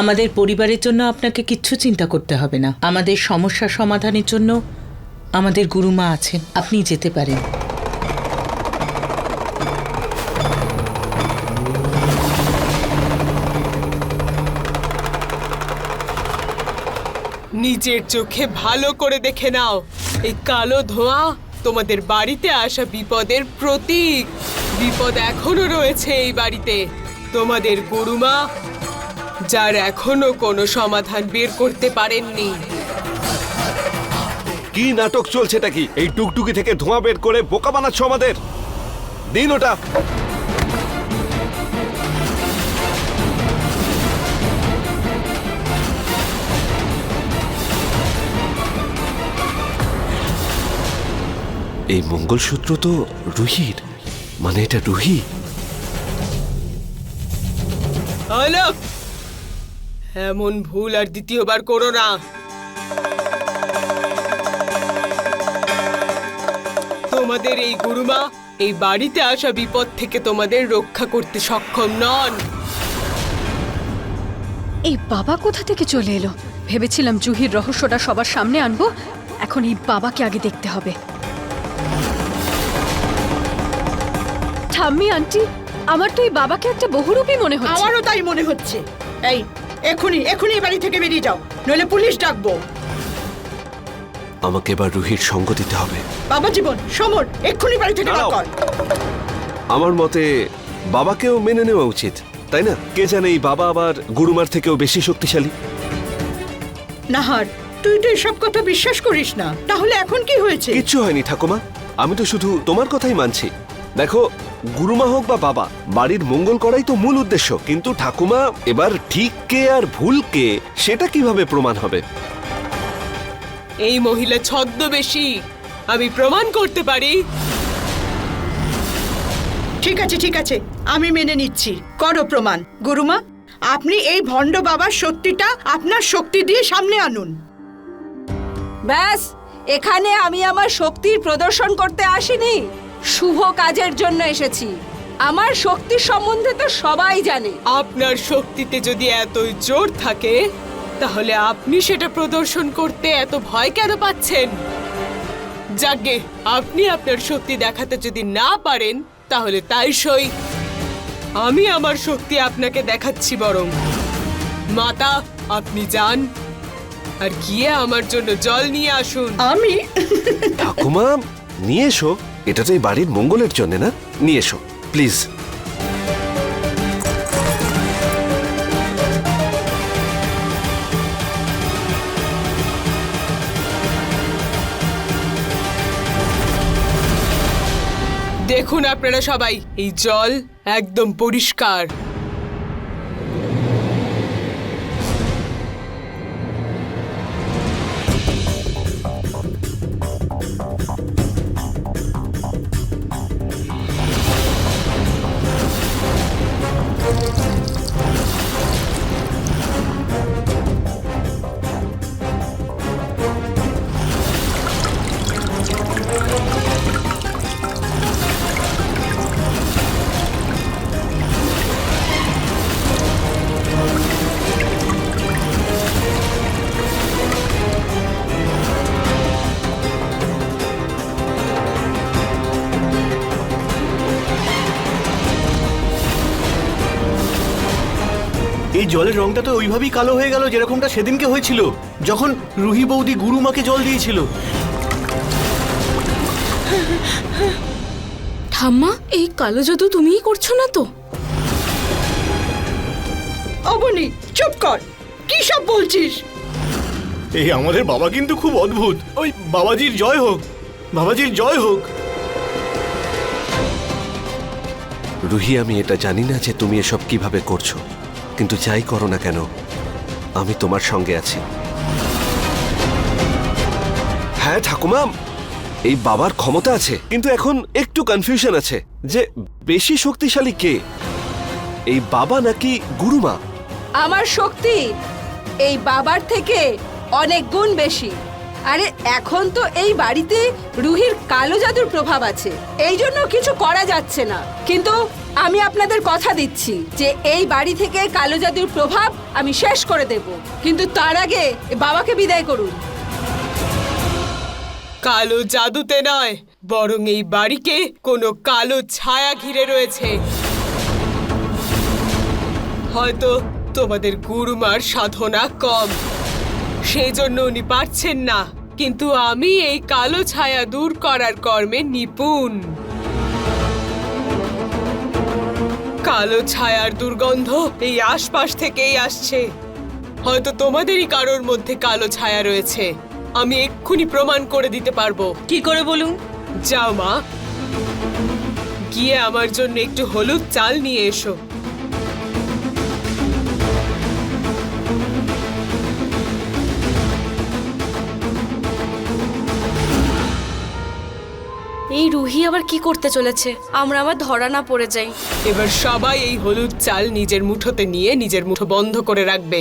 আমাদের পরিবারের জন্য আপনাকে কিচ্ছু চিন্তা করতে হবে না। আমাদের সমস্যা সমাধানের জন্য আমাদের গুরুমা আছেন, আপনি যেতে পারেন। নিজের চোখে ভালো করে দেখে নাও। এই কালো ধোঁয়া তোমাদের বাড়িতে আসা বিপদের প্রতীক। বিপদ এখনও রয়েছে এই বাড়িতে। তোমাদের গুরুমা যার এখনও কোনো সমাধান বের করতে পারেননি। কি নাটক চলছেটা কি? এই টুকটুকি থেকে ধোঁয়া বের করে বোকা বানাচ্ছ আমাদের? দিন ওটা। এই মঙ্গলসূত্র তো রুহির। মানে এটা রুহি? অলক এমন ভুল আর দ্বিতীয়বার করো না। তোমাদের এই গুরুমা এই বাড়িতে আসা বিপদ থেকে তোমাদের রক্ষা করতে সক্ষম নন। এই বাবা কোথা থেকে চলে এলো? ভেবেছিলাম জুহির রহস্যটা সবার সামনে আনব। এখন এই বাবাকে আগে দেখতে হবে। ঠাম্মি আন্টি আমার তো এই বাবাকে একটা বহুরূপী মনে হচ্ছে। আমারও তাই মনে হচ্ছে। এই এখনই এখনই বাড়ি থেকে বেরিয়ে যাও। নইলে পুলিশ ডাকবো। আমাকে এবার রুহির সঙ্গ দিতে হবে। বাবা জীবন সমর এক্ষুনি বাড়ি থেকে বার দাঁড়াও। কর। আমার মতে বাবাকেও মেনে নেওয়া উচিত তাই না? কে জানে এই বাবা আবার গুরুমার থেকেও বেশি শক্তিশালী? নাহার তুই তো এসব কথা বিশ্বাস করিস না। তাহলে এখন কি হয়েছে? কিচ্ছু হয়নি ঠাকুমা। আমি তো শুধু তোমার কথাই মানছি। দেখো গুরুমা হোক বা বাবা বাড়ির মঙ্গল করাই তো মূল উদ্দেশ্য। কিন্তু ঠাকুমা এবার ঠিক কে আর ভুল কে সেটা কীভাবে প্রমাণ হবে? এই মহিলা ছদ্মবেশী আমি প্রমাণ করতে পারি? ঠিক আছে ঠিক আছে আমি মেনে নিচ্ছি। করো প্রমাণ। গুরুমা আপনি এই ভণ্ড বাবার সত্যিটা আপনার শক্তি দিয়ে সামনে আনুন। ব্যাস এখানে আমি আমার শক্তির প্রদর্শন করতে আসিনি। শুভ কাজের জন্য এসেছি। আমার শক্তির সম্বন্ধে তো সবাই জানে। আপনার শক্তিতে যদি এতই জোর থাকে তাহলে আপনি সেটা প্রদর্শন করতে এত ভয় কেন পাচ্ছেন? যাকে আপনি আপনার শক্তি দেখাতে যদি না পারেন তাহলে তাই সই। আমি আমার শক্তি আপনাকে দেখাচ্ছি বরং। মাতা আপনি যান। আর গিয়ে আমার জন্য জল নিয়ে আসুন। আমি? ঠাকুমা নিয়ে এসো। এটা তো এই বাড়ির মঙ্গলের জন্য না? নিয়ে এসো, প্লিজ। দেখুন আপনারা সবাই, এই জল একদম পরিষ্কার। এই জলের রংটা তো ওইভাবেই কালো হয়ে গেল যেরকমটা সেদিনকে হয়েছিল যখন রুহি বৌদি গুরুমাকে জল দিয়েছিল। ঠাম্মা এই কালো জাদু তুমিই করছ না তো? অবনি চুপ কর। কি সব বলছিস? এই আমাদের বাবা কিন্তু খুব অদ্ভুত। ওই বাবাজির জয় হোক বাবাজির জয় হোক। রুহি আমি এটা জানি না যে তুমি এসব কীভাবে করছ। কিন্তু যাই করো না কেন, আমি তোমার সঙ্গে আছি। হ্যাঁ ঠাকুমা, এই বাবার ক্ষমতা আছে, কিন্তু এখন একটু কনফিউশন আছে যে বেশি শক্তিশালী কে? এই বাবা নাকি গুরুমা? আমার শক্তি এই বাবার থেকে অনেক গুণ বেশি। আরে, এখন তো এই বাড়িতে রুহির কালো জাদুর প্রভাব আছে। এই জন্য কিছু করা যাচ্ছে না। কিন্তু আমি আপনাদের কথা দিচ্ছি যে এই বাড়ি থেকে কালো জাদুর প্রভাব আমি শেষ করে দেব। কিন্তু তার আগে বাবাকে বিদায় করুন। কালো জাদুতে নয়, বরং এই বাড়িকে কোনো কালো ছায়া ঘিরে রয়েছে। হয়তো তোমাদের গুরুমার সাধনা কম। সেই জন্য উনি পারছেন না। কিন্তু আমি এই কালো ছায়া দূর করার কর্মে নিপুণ। কালো ছায়ার দুর্গন্ধ এই আশপাশ থেকেই আসছে। হয়তো তোমাদেরই কারোর মধ্যে কালো ছায়া রয়েছে। আমি এক্ষুনি প্রমাণ করে দিতে পারব। কি করে বলুন? যাও মা। গিয়ে আমার জন্য একটু হলুদ চাল নিয়ে এসো। এই রুহি আবার কি করতে চলেছে? আমরা আবার ধরা না পড়ে যাই। এবার সবাই এই হলুদ চাল নিজের মুঠোতে নিয়ে নিজের মুঠো বন্ধ করে রাখবে।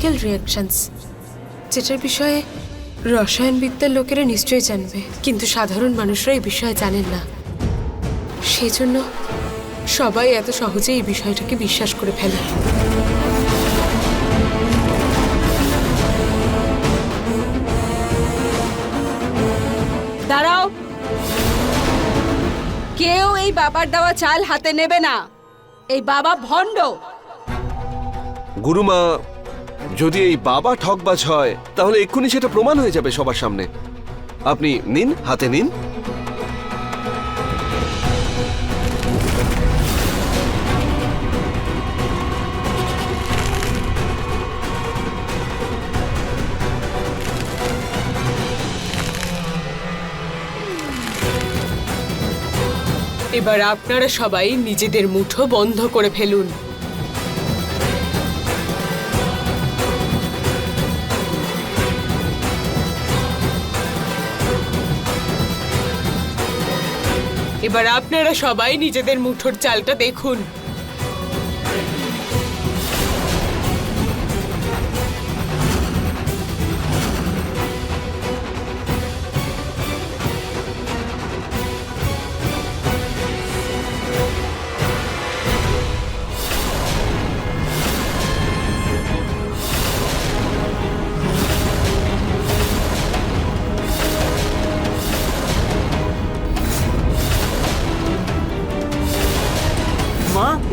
কেমিক্যাল রিয়াকশনস যেটার বিষয়ে রসায়নবিদ্যার লোকেরা নিশ্চয়ই জানবে। কিন্তু সাধারণ মানুষরা এই বিষয়ে জানেন না। সেই জন্য সবাই এত সহজে এই বিষয়টাকে বিশ্বাস করে ফেলে। দাঁড়াও। কেউ এই বাবার দেওয়া চাল হাতে নেবে না। এই বাবা ভণ্ড। গুরুমা যদি এই বাবা ঠকবাজ হয়, তাহলে এক্ষুনি সেটা প্রমাণ হয়ে যাবে সবার সামনে। আপনি নিন, হাতে নিন। এবার আপনারা সবাই নিজেদের মুঠো বন্ধ করে ফেলুন। এবার আপনারা সবাই নিজেদের মুঠোর চালটা দেখুন।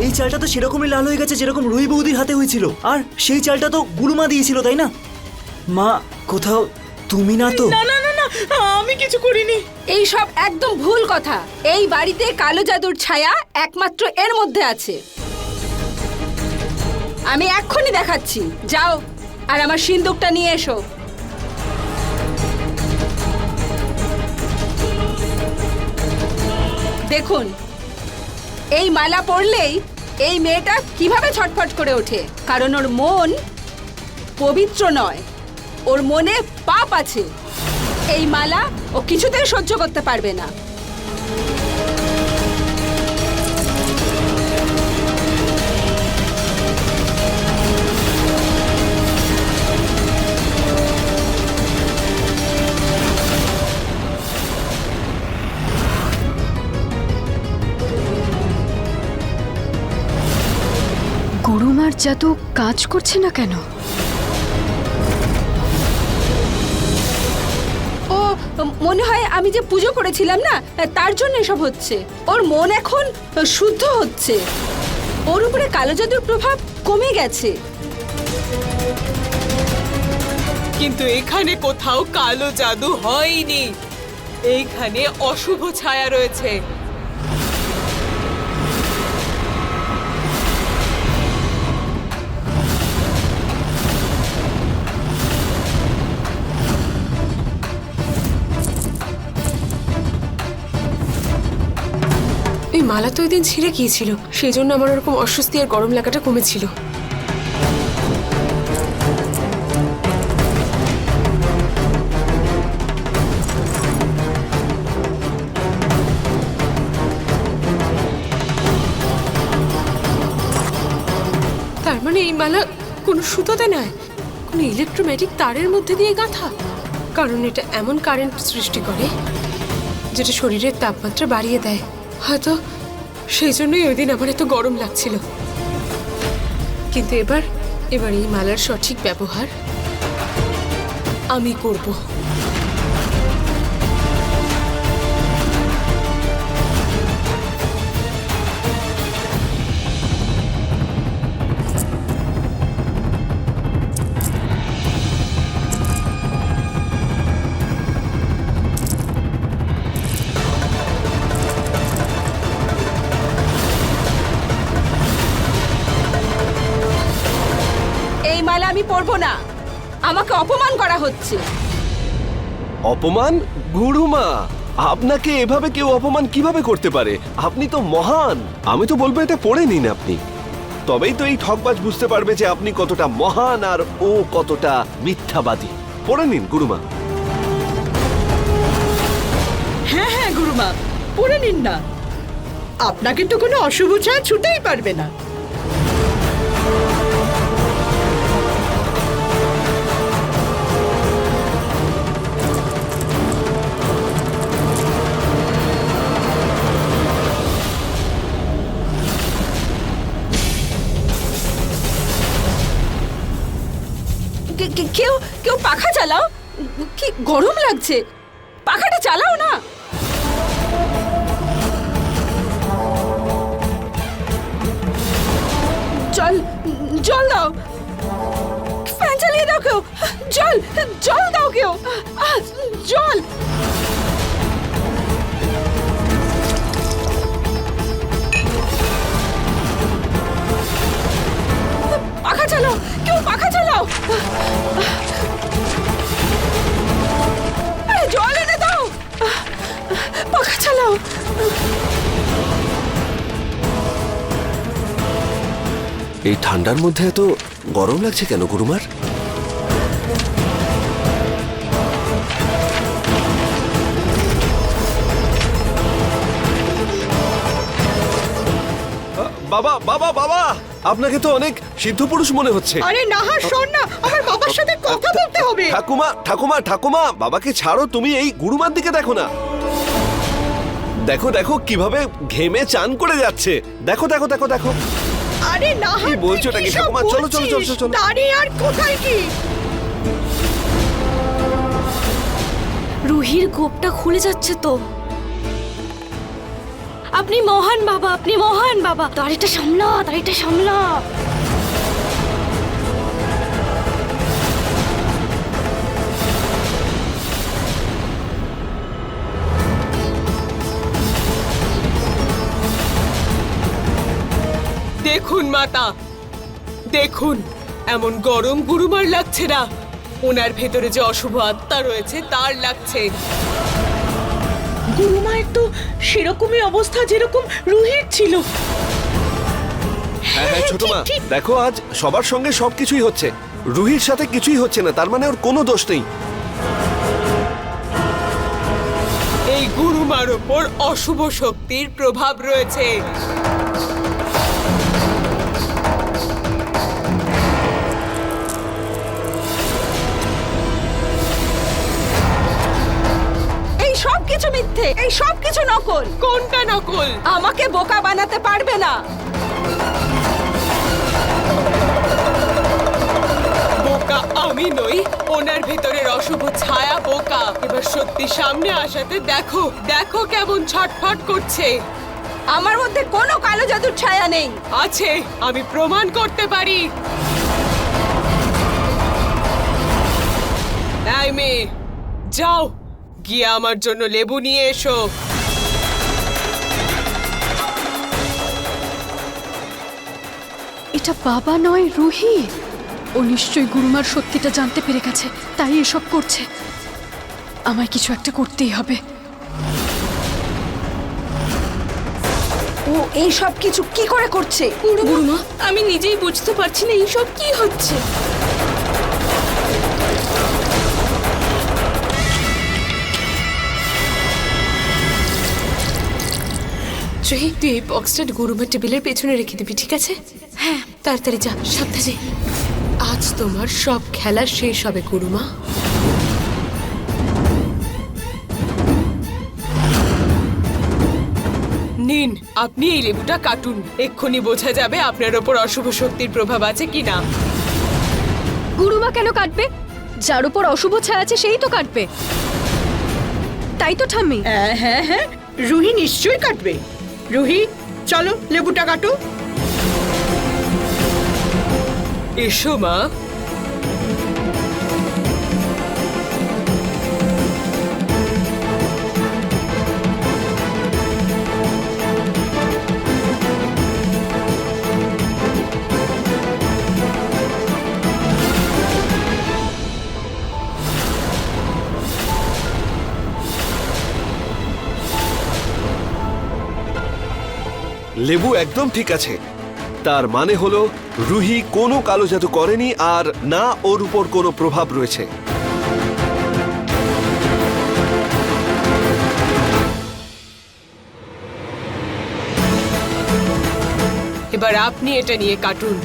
এই চালটা তো সেরকমই লাল হয়ে গেছে যেরকম রুই বৌদির হাতে হয়েছিল। আর সেই চালটা তো গুরুমা দিয়েছিল তাই না? মা কোথাও তুমি না তো? না না না না আমি কিছু করিনি। এই সব একদম ভুল কথা। এই বাড়িতে কালো জাদুর ছায়া একমাত্র এর মধ্যে আছে। আমি এক্ষুনি দেখাচ্ছি। যাও আর আমার সিন্দুকটা নিয়ে এসো। দেখুন এই মালা পরলেই এই মেয়েটা কীভাবে ছটফট করে ওঠে? কারণ ওর মন পবিত্র নয়, ওর মনে পাপ আছে। এই মালা ও কিছুতেই সহ্য করতে পারবে না। জাদু কাজ করছে না কেন? ও মনে হয় আমি যে পুজো করেছিলাম না তার জন্য এসব হচ্ছে। ওর মন এখন শুদ্ধ হচ্ছে। ওর উপরে কালো জাদুর প্রভাব কমে গেছে। কিন্তু এখানে কোথাও কালো জাদু হয়নি। এইখানে অশুভ ছায়া রয়েছে। মালা তো ওই দিন ছিঁড়ে গিয়েছিল। সেই জন্য আমার ওরকম অস্বস্তি আর গরম লাগাটা কমেছিল। তার মানে এই মালা কোনো সুতোতে নয়, কোনো ইলেকট্রোম্যাটিক তারের মধ্যে দিয়ে গাঁথা। কারণ এটা এমন কারেন্ট সৃষ্টি করে, যেটা শরীরের তাপমাত্রা বাড়িয়ে দেয়। হয়তো সেই জন্যই ওই দিন আমার এত গরম লাগছিল। কিন্তু এবার এবার এই মালার সঠিক ব্যবহার আমি করব। পরবো না। আমাকে অপমান করা হচ্ছে। অপমান? গুরুমা আপনাকে এভাবে কেউ অপমান কীভাবে করতে পারে? আপনি তো মহান। আমি তো বলব এটা পড়ে নিন আপনি। তবেই তো এই ঠকবাজ বুঝতে পারবে যে আপনি কতটা মহান আর ও কতটা মিথ্যাবাদী। পড়ে নিন গুরুমা। হ্যাঁ হ্যাঁ গুরুমা পড়ে নিন না। আপনাকে তো কোনো অশুভ ছায়া ছুটেই পারবে না। কেউ কেউ পাখা চালাও? কি গরম লাগছে। পাখাটা চালাও না। জল জল দাও। ফ্যান চালিয়ে দাও কেউ। জল জল দাও কেউ। জল। পাখা চালাও। কেউ পাখা চালাও। জল এনে দাও। পাখা চালাও। এই ঠান্ডার মধ্যে এত গরম লাগছে কেন, গুরুমার? আপনাকে তো অনেক সিদ্ধ পুরুষ মনে হচ্ছে। আরে নাহা শোন না আমার বাবার সাথে কথা বলতে হবে। ঠাকুমা ঠাকুমা ঠাকুমা বাবাকে ছাড়ো তুমি এই গুরুমার দিকে দেখো না। দেখো দেখো কীভাবে ঘেমে চান করে যাচ্ছে। দেখো দেখো দেখো দেখো। আরে নাহা কি বলছো নাকি? সব ঠাকুমা, চলো, চলো, চলো? চলো। দাঁড়িয়ে আর কোথায় কি? রুহির গোপটা খুলে যাচ্ছে তো। আপনি মহান বাবা, আপনি মহান বাবা। দাড়িটা সামলা দাড়িটা সামলা। দেখুন মাতা, দেখুন, এমন গরম গুরুমার লাগছে না। ওনার ভেতরে যে অশুভ আত্মা রয়েছে, তার লাগছে। গুরুমায়ের তো সেরকমই অবস্থা যেরকম রুহির ছিল। হ্যাঁ হ্যাঁ ছোট মা। দেখো আজ সবার সঙ্গে সবকিছুই হচ্ছে। রুহির সাথে কিছুই হচ্ছে না তার মানে ওর কোনো দোষ নেই। এই গুরুমার ওপর অশুভ শক্তির প্রভাব রয়েছে। এই সব কিছু মিথ্যে। এই সব কিছু নকল। কোনটা নকল? আমাকে বোকা বানাতে পারবে না। বোকা আমি নই ওনার ভেতরের অশুভ ছায়া বোকা। এবার সত্যি সামনে আসাতে দেখো দেখো কেমন ছটফট করছে। আমার মধ্যে কোনো কালো জাদুর ছায়া নেই। আছে আমি প্রমাণ করতে পারি। মেয়ে যাও গিয়ে আমার জন্য লেবু নিয়ে এসো। এটা বাবা নয় রুহি। ও নিশ্চয়ই গুরুমার সত্যিটা জানতে পেরে গেছে তাই এসব করছে। আমায় কিছু একটা করতেই হবে। ও এই সব কিছু কি করে করছে? গুরুমা আমি নিজেই বুঝতে পারছি না এইসব কি হচ্ছে। জয়ী তুই এই বক্সটা গুরুমার টেবিলের পেছনে রেখে দিবি ঠিক আছে? হ্যাঁ তাড়াতাড়ি যা সাবধানে। আজ তোমার সব খেলা শেষ হবে গুরুমা। নিন আপনি এই লেবুটা কাটুন। এক্ষুনি বোঝা যাবে আপনার ওপর অশুভ শক্তির প্রভাব আছে কিনা। গুরুমা কেন কাটবে? যার উপর অশুভ ছায়া আছে সেই তো কাটবে। তাই তো ঠাম্মি। হ্যাঁ হ্যাঁ হ্যাঁ রুহি নিশ্চয়ই কাটবে। রুহি চলো লেবুটা কাটো। এসো মা। লেবু একদম ঠিক আছে। তার মানে হলো, রুহি কোনো কালো জাদু করেনি আর না ওর উপর কোনো প্রভাব রয়েছে। এবার আপনি এটা নিয়ে কাটুন।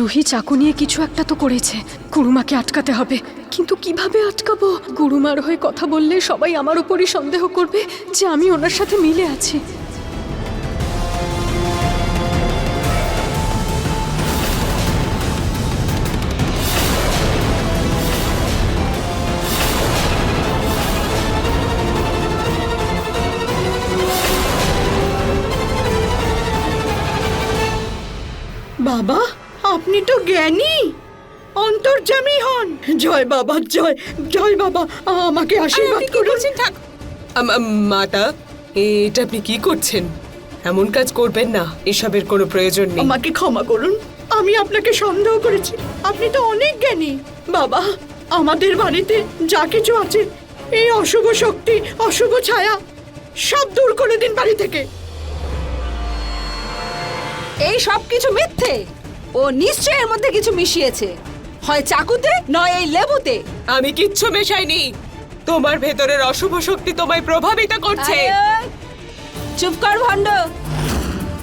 রুহি চাকু নিয়ে কিছু একটা তো করেছে। গুরুমাকে আটকাতে হবে। কিন্তু কীভাবে আটকাবো? গুরুমার হয়ে কথা বললে সবাই আমার উপরই সন্দেহ করবে যে আমি ওনার সাথে মিলে আছি। বাবা! আপনি তো জ্ঞানী। অন্তর্যামী হন। জয় বাবা জয় জয় বাবা আমাকে আশীর্বাদ করুন। মাতা এটা আপনি কি করছেন? এমন কাজ করবেন না এসবের কোনো প্রয়োজন নেই। আমাকে ক্ষমা করুন আমি আপনাকে সন্দেহ করেছি। আপনি তো অনেক জ্ঞানী। বাবা আমাদের বাড়িতে যা কিছু আছে এই অশুভ শক্তি অশুভ ছায়া সব দূর করে দিন বাড়ি থেকে। এই সব কিছু মিথ্যে? ও নিশ্চয়ই এর মধ্যে কিছু মিশিয়েছে। হয় চাকুতে নয় এই লেবুতে। আমি কিচ্ছু মেশাইনি। তোমার ভেতরের অশুভ শক্তি তোমায় প্রভাবিত করছে। আরে, চুপ কর ভণ্ড।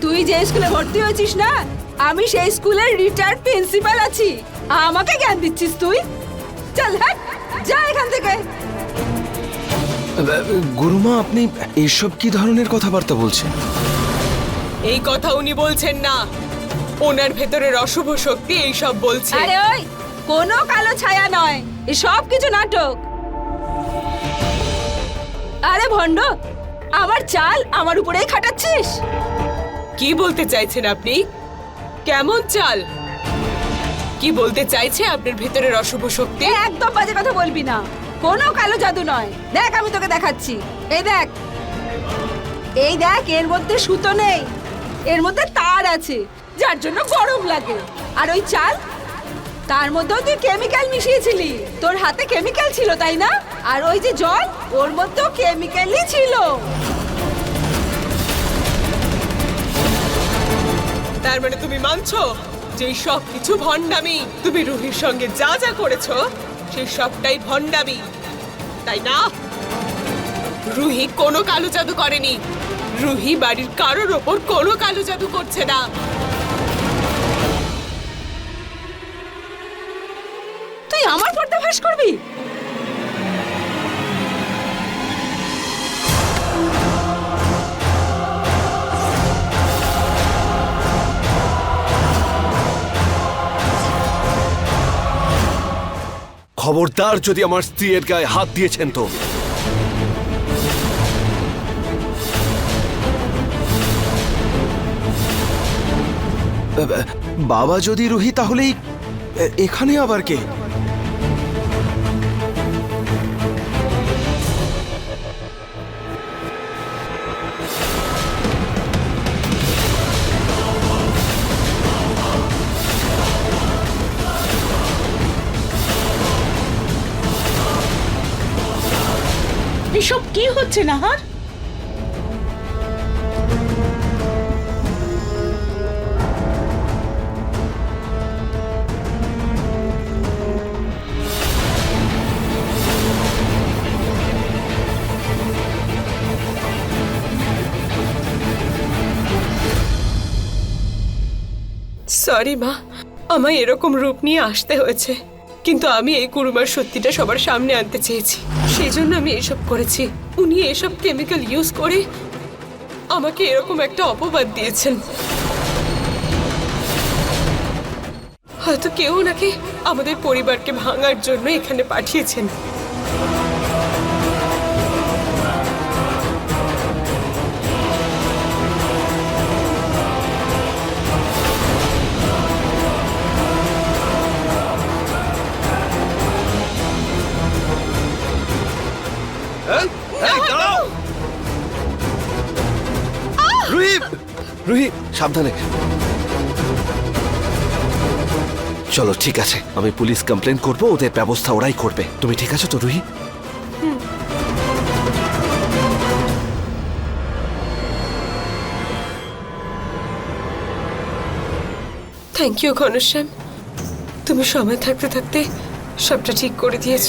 তুই যে স্কুলে ভর্তি হয়েছিস না আমি সেই স্কুলের রিটায়ার্ড প্রিন্সিপাল আছি। আমাকে জ্ঞান দিচ্ছিস তুই? চল হ্যাঁ যা এখান থেকে। গুরুমা আপনি এসব কি ধরনের কথাবার্তা বলছেন? এই কথা উনি বলছেন না। ওনার ভেতরের অশুভ শক্তি এই সব বলছে। আরে ওই কোনো কালো ছায়া নয়। এ সব কিছু নাটক। আরে ভণ্ড আমার চাল আমার উপরেই খাটাচ্ছিস? কি বলতে চাইছেন আপনি? কেমন চাল? কি বলতে চাইছে আপনার ভেতরের অশুভ শক্তি? এ একদম বাজে কথা বলবি না। কোনো কালো জাদু নয়। দেখ আমি তোকে দেখাচ্ছি। এই দেখ। এই দেখ এর মধ্যে সুতো নেই। এর মধ্যে তার আছে। যার জন্য গরম লাগে। আর ওই চাল? তার মধ্যেও তুই কেমিক্যাল মিশিয়েছিলি। তোর হাতে কেমিক্যাল ছিল, তাই না? আর ওই যে জল, ওর মধ্যেও কেমিক্যালই ছিল। তার মানে তুমি মানছো যে সব কিছু ভণ্ডামি তুমি রুহির সঙ্গে যা যা করেছ, সেই সবটাই ভণ্ডামি। তাই না? রুহি কোনো কালো জাদু করেনি। রুহি বাড়ির কারোর ওপর কোনো কালো জাদু করছে না। তুই আমার পর্দাফাস করবি? খবরদার যদি আমার স্ত্রীর গায়ে হাত দিয়েছেন তো। বাবা যদি রুহি তাহলেই এখানে আবার কে? হচ্ছে নাহার? সরি মা আমায় এরকম রূপ নিয়ে আসতে হয়েছে। কিন্তু আমি এই কুরুমার সত্যিটা সবার সামনে আনতে চেয়েছি। সেই জন্য আমি এসব করেছি। উনি এসব কেমিক্যাল ইউজ করে আমাকে এরকম একটা অপবাদ দিয়েছেন। হয়তো কেউ নাকি আমাদের পরিবারকে ভাঙার জন্য এখানে পাঠিয়েছেন। রুহি, সাবধানে। চলো, ঠিক আছে। আমি পুলিশ কমপ্লেন করব, ওদের ব্যবস্থা ওরাই করবে। তুমি ঠিক আছো তো, রুহি? থ্যাংক ইউ ঘনশ্যাম তুমি সময় থাকতে থাকতে সবটা ঠিক করে দিয়েছ।